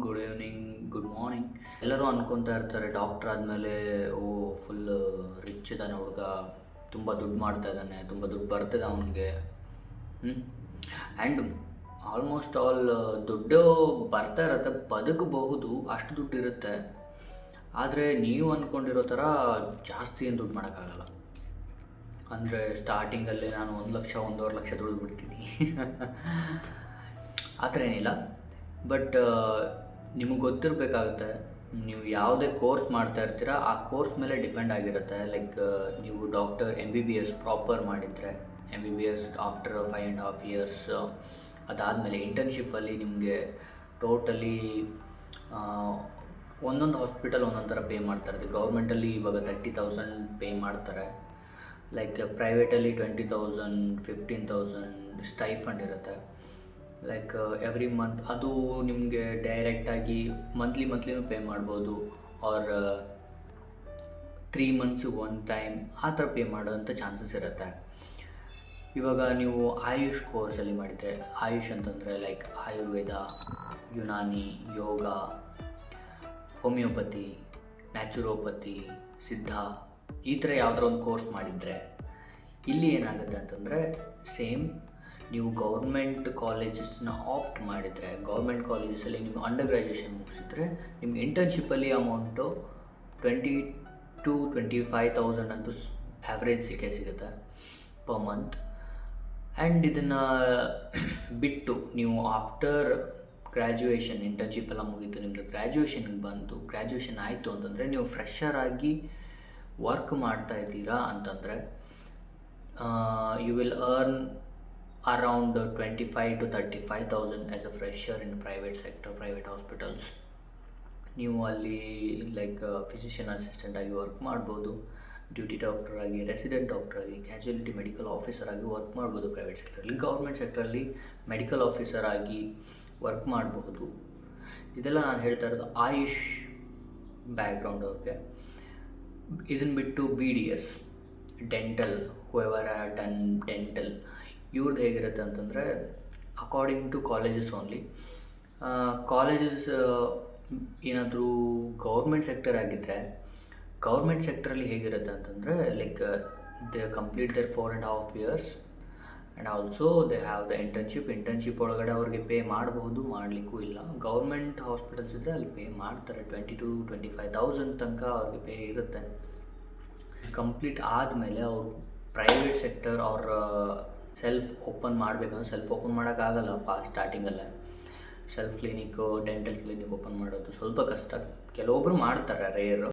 Good evening, good morning. ಎಲ್ಲರೂ ಅನ್ಕೊತಾ ಇರ್ತಾರೆ, doctor ಆದಮೇಲೆ, ಓ, ಫುಲ್ ರಿಚ್ ಇದ್ದಾನೆ ಹುಡುಗ. ತುಂಬ ದುಡ್ಡು ಮಾಡ್ತಾ ಇದ್ದಾನೆ ತುಂಬ ದುಡ್ಡು ಬರ್ತಿದೆ ಅವನಿಗೆ. ಆ್ಯಂಡ್ ಆಲ್ಮೋಸ್ಟ್ ಆಲ್ ದುಡ್ಡು ಬರ್ತಾ ಇರುತ್ತೆ, ಬದುಕಬಹುದು, ಅಷ್ಟು ದುಡ್ಡು ಇರುತ್ತೆ. ಆದರೆ ನೀವು ಅಂದ್ಕೊಂಡಿರೋ ಥರ ಜಾಸ್ತಿ ಏನು ದುಡ್ಡು ಮಾಡೋಕ್ಕಾಗಲ್ಲ. ಅಂದರೆ ಸ್ಟಾರ್ಟಿಂಗಲ್ಲಿ ನಾನು ಒಂದು ಲಕ್ಷ, ಒಂದೂವರೆ ಲಕ್ಷ ದುಡ್ದು ಬಿಡ್ತೀನಿ. ಆ ಥರ ಏನಿಲ್ಲ. ಬಟ್ ನಿಮಗೆ ಗೊತ್ತಿರಬೇಕಾಗುತ್ತೆ, ನೀವು ಯಾವುದೇ ಕೋರ್ಸ್ ಮಾಡ್ತಾ ಇರ್ತೀರ, ಆ ಕೋರ್ಸ್ ಮೇಲೆ ಡಿಪೆಂಡ್ ಆಗಿರುತ್ತೆ. ಲೈಕ್ ನೀವು doctor M B B S proper ಮಾಡಿದರೆ M B B S after five and half years, ಅದಾದಮೇಲೆ ಇಂಟರ್ನ್ಶಿಪ್ಪಲ್ಲಿ ನಿಮಗೆ ಟೋಟಲಿ ಒಂದೊಂದು ಹಾಸ್ಪಿಟಲ್ ಒಂದೊಂದು ಥರ ಪೇ ಮಾಡ್ತಾರೆ ಗೌರ್ಮೆಂಟಲ್ಲಿ ಇವಾಗ ತರ್ಟಿ ತೌಸಂಡ್ ಪೇ ಮಾಡ್ತಾರೆ. Like ಪ್ರೈವೇಟಲ್ಲಿ twenty thousand, fifteen thousand stipend ಇರುತ್ತೆ. ಲೈಕ್ ಎವ್ರಿ ಮಂತ್ ಅದು ನಿಮಗೆ ಡೈರೆಕ್ಟಾಗಿ ಮಂತ್ಲಿ ಮಂತ್ಲಿನೂ ಪೇ ಮಾಡ್ಬೋದು. ಆರ್ ತ್ರೀ ಮಂತ್ಸಿಗೆ ಒನ್ ಟೈಮ್ ಆ ಥರ ಪೇ ಮಾಡೋವಂಥ ಚಾನ್ಸಸ್ ಇರುತ್ತೆ. ಇವಾಗ ನೀವು ಆಯುಷ್ ಕೋರ್ಸಲ್ಲಿ ಮಾಡಿದರೆ, ಆಯುಷ್ ಅಂತಂದರೆ like Ayurveda, Unani, yoga homoeopathy naturopathy Siddha, ಈ ಥರ ಯಾವುದೋ ಒಂದು ಕೋರ್ಸ್ ಮಾಡಿದರೆ, ಇಲ್ಲಿ ಏನಾಗುತ್ತೆ ಅಂತಂದರೆ ಸೇಮ್ ನೀವು ಗೌರ್ಮೆಂಟ್ ಕಾಲೇಜಸ್ನ ಆಪ್ಟ್ ಮಾಡಿದರೆ ಗೌರ್ಮೆಂಟ್ ಕಾಲೇಜಸಲ್ಲಿ ನಿಮ್ಮ ಅಂಡರ್ ಗ್ರ್ಯಾಜುಯೇಷನ್ ಮುಗಿಸಿದ್ರೆ, ನಿಮ್ಗೆ ಇಂಟರ್ನ್ಶಿಪ್ಪಲ್ಲಿ amount twenty to twenty five thousand ಅಂತೂ ಆ್ಯಾವ್ರೇಜ್ ಸಿಕ್ಕೇ ಸಿಗುತ್ತೆ ಪರ್ ಮಂತ್ ಆ್ಯಂಡ್ ಇದನ್ನು ಬಿಟ್ಟು ನೀವು ಆಫ್ಟರ್ ಗ್ರ್ಯಾಜುಯೇಷನ್ ಇಂಟರ್ನ್ಶಿಪ್ ಎಲ್ಲ ಮುಗೀತು ನಿಮ್ಮದು ಗ್ರ್ಯಾಜುಯೇಷನ್ಗೆ ಬಂತು ಗ್ರ್ಯಾಜುಯೇಷನ್ ಆಯಿತು ಅಂತಂದರೆ ನೀವು ಫ್ರೆಷರ್ ಆಗಿ ವರ್ಕ್ ಮಾಡ್ತಾ ಇದ್ದೀರಾ ಅಂತಂದರೆ you will earn around twenty five to thirty five thousand in private sector private hospitals ನೀವು ಅಲ್ಲಿ ಲೈಕ್ ಫಿಸಿಷಿಯನ್ ಅಸಿಸ್ಟೆಂಟ್ ಆಗಿ ವರ್ಕ್ ಮಾಡ್ಬೋದು ಡ್ಯೂಟಿ ಡಾಕ್ಟರ್ ಆಗಿ ರೆಸಿಡೆಂಟ್ ಡಾಕ್ಟರ್ ಆಗಿ ಕ್ಯಾಜುಯಾಲಿಟಿ ಮೆಡಿಕಲ್ ಆಫೀಸರ್ ಆಗಿ ವರ್ಕ್ ಮಾಡ್ಬೋದು ಪ್ರೈವೇಟ್ ಸೆಕ್ಟರಲ್ಲಿ ಗೌರ್ಮೆಂಟ್ ಸೆಕ್ಟ್ರಲ್ಲಿ ಮೆಡಿಕಲ್ ಆಫೀಸರ್ ಆಗಿ ವರ್ಕ್ ಮಾಡಬಹುದು ಇದೆಲ್ಲ ನಾನು ಹೇಳ್ತಾ ಇರೋದು ಆಯುಷ್ ಬ್ಯಾಕ್ಗ್ರೌಂಡ್ ಅವ್ರಿಗೆ. ಇದನ್ನು ಬಿಟ್ಟು B D S dental however done dental ಇವ್ರದ್ದು ಹೇಗಿರುತ್ತೆ ಅಂತಂದರೆ according to colleges only colleges ಏನಾದರೂ ಗೌರ್ಮೆಂಟ್ ಸೆಕ್ಟರ್ ಆಗಿದ್ದರೆ ಗೌರ್ಮೆಂಟ್ ಸೆಕ್ಟರಲ್ಲಿ ಹೇಗಿರುತ್ತೆ ಅಂತಂದರೆ like they complete their four and half years and also they have the internship internship ಒಳಗಡೆ ಅವ್ರಿಗೆ ಪೇ ಮಾಡಬಹುದು, ಮಾಡಲಿಕ್ಕೂ ಇಲ್ಲ. ಗೌರ್ಮೆಂಟ್ ಹಾಸ್ಪಿಟಲ್ಸ್ ಇದ್ದರೆ ಅಲ್ಲಿ ಪೇ ಮಾಡ್ತಾರೆ twenty to twenty five thousand ತನಕ ಅವ್ರಿಗೆ ಪೇ ಇರುತ್ತೆ. ಕಂಪ್ಲೀಟ್ ಆದಮೇಲೆ ಅವರು ಪ್ರೈವೇಟ್ ಸೆಕ್ಟರ್ ಅವ್ರ ಸೆಲ್ಫ್ ಓಪನ್ ಮಾಡಬೇಕು ಸೆಲ್ಫ್ ಓಪನ್ ಮಾಡೋಕ್ಕಾಗಲ್ಲ ಫಾ ಸ್ಟಾರ್ಟಿಂಗಲ್ಲೇ self clinic dental clinic open ಮಾಡೋದು ಸ್ವಲ್ಪ ಕಷ್ಟ. ಕೆಲವೊಬ್ಬರು ಮಾಡ್ತಾರೆ ರೇರು